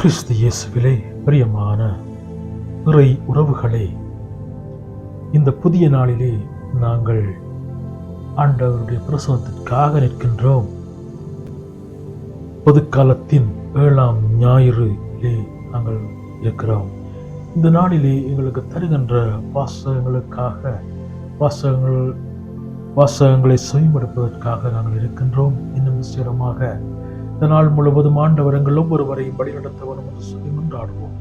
கிறிஸ்து இயேசுவிலே பிரியமான இறை உறவுகளே இந்த புதிய நாளிலே நாங்கள் ஆண்டவருடைய பிரசவத்திற்காக நிற்கின்றோம். பொதுக்காலத்தின் ஏழாம் ஞாயிறிலே நாங்கள் இருக்கிறோம். இந்த நாளிலே எங்களுக்கு தருகின்ற வாசகங்களுக்காக வாசகங்கள் வாசகங்களை செவிமடுப்பதற்காக நாங்கள் இருக்கின்றோம். இன்னும் சிரமமாக இந்த நாள் முழுவதும் ஆண்டவரங்கள் ஒவ்வொருவரையும் வழிநடத்த வேண்டும் என்று சொல்லி மன்றாடுவோம்.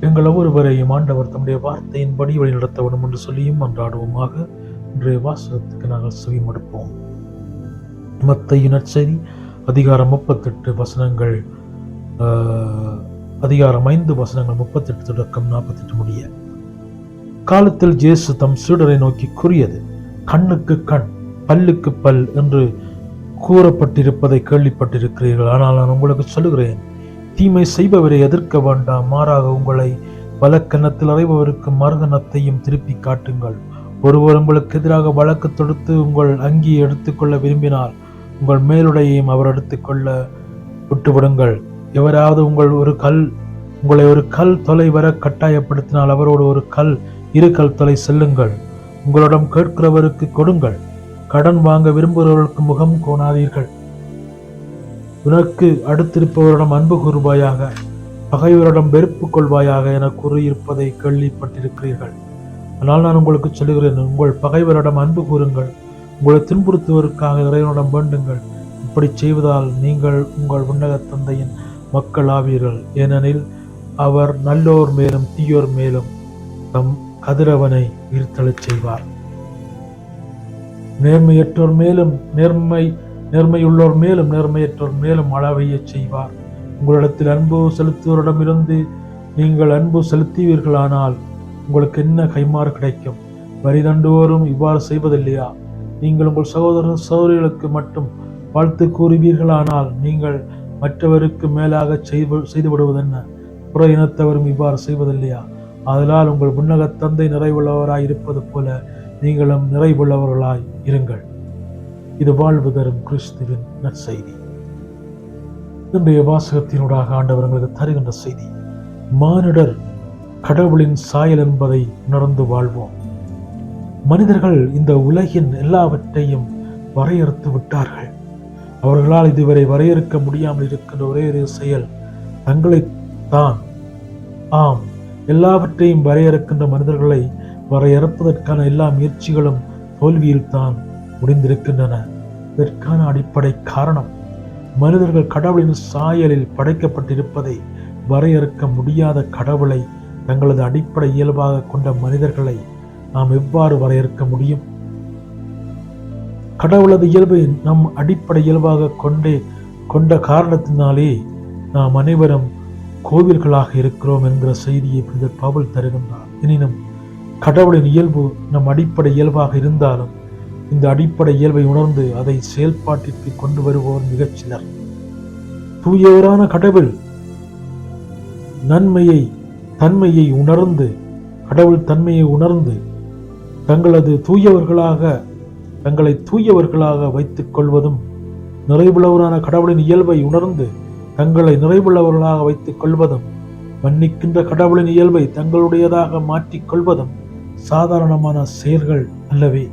எங்கள் ஒவ்வொருவரையும் ஆண்டவர் தம்முடைய வார்த்தையின்படி வழிநடத்த வேண்டும் என்று சொல்லியும் மன்றாடுவோமாக. இன்றைய வாசகத்துக்கு நாங்கள் செவிமடுப்போம் மத்திய நற்செய்தி அதிகாரம் முப்பத்தெட்டு வசனங்கள் ஆஹ், அதிகாரம் ஐந்து வசனங்கள் முப்பத்தெட்டு தொடக்கம் நாற்பத்தெட்டு முடிய. காலத்தில் ஜேசு தம் சீடரை நோக்கி கூறியது கண்ணுக்கு கண் பல்லுக்கு பல் என்று கூறப்பட்டிருப்பதை கேள்விப்பட்டிருக்கிறீர்கள். ஆனால் நான் உங்களுக்கு சொல்லுகிறேன் தீமை செய்பவரை எதிர்க்க வேண்டாம். மாறாக உங்களை வழக்கணத்தில் அறைபவருக்கு மறுகணத்தையும் திருப்பி காட்டுங்கள். ஒருவர் உங்களுக்கு எதிராக வழக்கு தொடுத்து உங்கள் அங்கியை எடுத்துக்கொள்ள விரும்பினால் உங்கள் மேலுடையையும் அவர் எடுத்துக்கொள்ள விட்டுவிடுங்கள். எவராவது உங்கள் ஒரு கல் உங்களை ஒரு கல் தொலை வர கட்டாயப்படுத்தினால் அவரோடு ஒரு கல் இரு கல் தொலை செல்லுங்கள். உங்களிடம் கேட்கிறவருக்கு கொடுங்கள். கடன் வாங்க விரும்புகிறவர்களுக்கு முகம் கோணாதீர்கள். உனக்கு அடுத்திருப்பவரிடம் அன்பு கூறுவாயாக பகைவரிடம் வெறுப்பு கொள்வாயாக என கூறியிருப்பதை கேள்விப்பட்டிருக்கிறீர்கள். ஆனால் நான் உங்களுக்கு சொல்லுகிறேன் உங்கள் பகைவரிடம் அன்பு கூறுங்கள் உங்களை துன்புறுத்துவதற்காக இறைவனிடம் வேண்டுங்கள். இப்படி செய்வதால் நீங்கள் உங்கள் உன்னத தந்தையின் மக்கள் ஆவீர்கள் ஏனெனில் அவர் நல்லோர் மேலும் தீயோர் மேலும் தம் கதிரவனை உயிர்த்தளச் செய்வார். நேர்மையற்றோர் மேலும் நேர்மை நேர்மையுள்ளோர் மேலும் நேர்மையற்றோர் மேலும் அளவைய செய்வார். உங்களிடத்தில் அன்பு செலுத்துவோரிடமிருந்து நீங்கள் அன்பு செலுத்துவீர்களானால் உங்களுக்கு என்ன கைமாறு கிடைக்கும்? வரி தண்டுவோரும் இவ்வாறு செய்வதில்லையா? நீங்கள் உங்கள் சகோதர சகோதரிகளுக்கு மட்டும் வாழ்த்து கூறுவீர்களானால் நீங்கள் மற்றவருக்கு மேலாக செய்து புற இனத்தவரும் இவ்வாறு செய்வதில்லையா? அதனால் உங்கள் முன்னகத் தந்தை நிறைவுள்ளவராய் இருப்பது போல நீங்களும் நிறைவுள்ளவர்களாய் இருங்கள். இது வாழ்வு தரும் கிறிஸ்துவின் நற்செய்தி. இன்றைய வாசகத்தினூடாக ஆண்டவர்களுக்கு தருகின்ற செய்தி மானிடர் கடவுளின் சாயல் என்பதை உணர்ந்து வாழ்வோம். மனிதர்கள் இந்த உலகின் எல்லாவற்றையும் வரையறுத்து விட்டார்கள். அவர்களால் இதுவரை வரையறுக்க முடியாமல் இருக்கின்ற ஒரே ஒரு செயல் தங்களைத்தான். ஆம் எல்லாவற்றையும் வரையறுக்கின்ற மனிதர்களை வரையறுப்பதற்கான எல்லா முயற்சிகளும் தோல்வியில்தான் முடிந்திருக்கின்றன. இதற்கான அடிப்படை காரணம் மனிதர்கள் கடவுளின் சாயலில் படைக்கப்பட்டிருப்பதை வரையறுக்க முடியாத கடவுளை தங்களது அடிப்படை இயல்பாக கொண்ட மனிதர்களை நாம் எவ்வாறு வரையறுக்க முடியும்? கடவுளது இயல்பை நம் அடிப்படை இயல்பாக கொண்டே கொண்ட காரணத்தினாலே நாம் அனைவரும் கோவில்களாக இருக்கிறோம் என்கிற செய்தியை புனிதர் பவுல் தருகின்றார். எனினும் கடவுளின் இயல்பு நம் அடிப்படை இயல்பாக இருந்தாலும் இந்த அடிப்படை இயல்பை உணர்ந்து அதை செயல்பாட்டிற்கு கொண்டு வருவோர் மிகச் சிலர். தூயவரான கடவுள் நன்மையை தன்மையை உணர்ந்து கடவுள் தன்மையை உணர்ந்து தங்களது தூயவர்களாக தங்களை தூயவர்களாக வைத்துக் கொள்வதும் நிறைவுள்ளவரான கடவுளின் இயல்பை உணர்ந்து தங்களை நிறைவுள்ளவர்களாக வைத்துக் கொள்வதும் மன்னிக்கின்ற கடவுளின் இயல்பை தங்களுடையதாக மாற்றிக் கொள்வதும் சாதாரணமான செயல்கள் அல்லவே.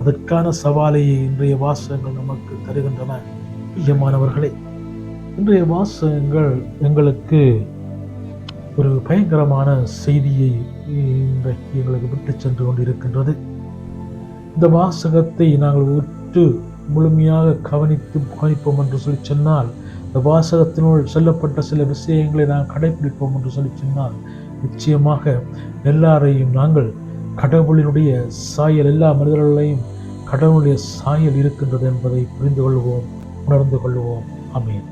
அதற்கான சவாலையை இன்றைய வாசகங்கள் நமக்கு தருகின்றன. பிரியமானவர்களே இன்றைய வாசகங்கள் எங்களுக்கு ஒரு பயங்கரமான செய்தியை இன்றைக்கு எங்களுக்கு விட்டு சென்று கொண்டிருக்கின்றது. இந்த வாசகத்தை நாங்கள் உற்று முழுமையாக கவனித்து கவனிப்போம் என்று சொல்லி சொன்னால் இந்த வாசகத்தினுள் சொல்லப்பட்ட சில விஷயங்களை நாங்கள் கடைபிடிப்போம் என்று சொல்லி சொன்னால் நிச்சயமாக எல்லாரையும் நாங்கள் கடவுளினுடைய சாயல் எல்லா மனிதர்களையும் கடவுளுடைய சாயல் இருக்கின்றது என்பதை புரிந்து கொள்வோம் உணர்ந்து கொள்வோம். அமீன்